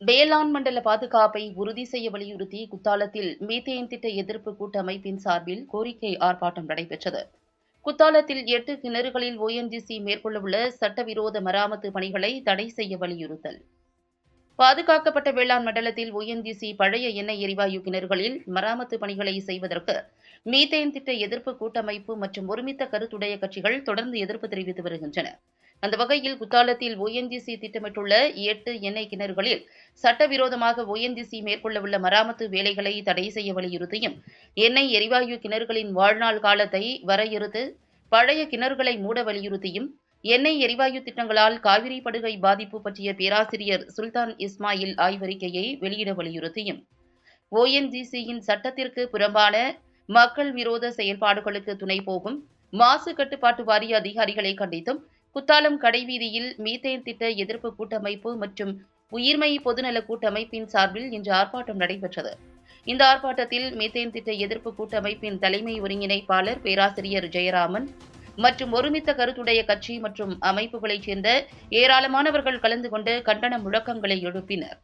வேளாண் மண்டல பாதுகாப்பை உறுதி செய்ய வலியுறுத்தி குத்தாலத்தில் மீத்தேன் திட்ட எதிர்ப்பு கூட்டமைப்பின் சார்பில் கோரிக்கை ஆர்ப்பாட்டம் நடைபெற்றது. குத்தாலத்தில் எட்டு கிணறுகளில் ஓஎன்ஜிசி மேற்கொள்ளவுள்ள சட்டவிரோத மராமத்து பணிகளை தடை செய்ய வலியுறுத்தல். பாதுகாக்கப்பட்ட வேளாண் மண்டலத்தில் ஓஎன்ஜிசி பழைய எண்ணெய் எரிவாயு கிணறுகளில் மராமத்து பணிகளை செய்வதற்கு மீத்தேன் திட்ட எதிர்ப்பு கூட்டமைப்பு மற்றும் ஒருமித்த கருத்துடைய கட்சிகள் தொடர்ந்து எதிர்ப்பு தெரிவித்து வருகின்றன. அந்த வகையில் குத்தாலத்தில் ஓஎன்ஜிசி திட்டமிட்டுள்ள எட்டு எண்ணெய் கிணறுகளில் சட்டவிரோதமாக ஓஎன்ஜிசி மேற்கொள்ளவுள்ள மராமத்து வேலைகளை தடை செய்ய வலியுறுத்தியும் எண்ணெய் எரிவாயு கிணறுகளின் வாழ்நாள் காலத்தை வரையறுத்து பழைய கிணறுகளை மூட வலியுறுத்தியும் எண்ணெய் எரிவாயு திட்டங்களால் காவிரி படுகை பாதிப்பு பற்றிய பேராசிரியர் சுல்தான் இஸ்மாயில் ஆய்வறிக்கையை வெளியிட வலியுறுத்தியும் ஓஎன்ஜிசியின் சட்டத்திற்கு புறம்பான மக்கள் விரோத செயல்பாடுகளுக்கு துணை போகும் மாசு கட்டுப்பாட்டு வாரிய அதிகாரிகளை கண்டித்தும் குத்தாலம் கடைவீதியில் மீத்தேன் திட்ட எதிர்ப்பு கூட்டமைப்பு மற்றும் உயிர்மை பொதுநல கூட்டமைப்பின் சார்பில் இன்று ஆர்ப்பாட்டம் நடைபெற்றது. இந்த ஆர்ப்பாட்டத்தில் மீத்தேன் திட்ட எதிர்ப்பு கூட்டமைப்பின் தலைமை ஒருங்கிணைப்பாளர் பேராசிரியர் ஜெயராமன் மற்றும் ஒருமித்த கருத்துடைய கட்சி மற்றும் அமைப்புகளைச் சேர்ந்த ஏராளமானவர்கள் கலந்து கொண்டு கண்டன முழக்கங்களை எழுப்பினர்.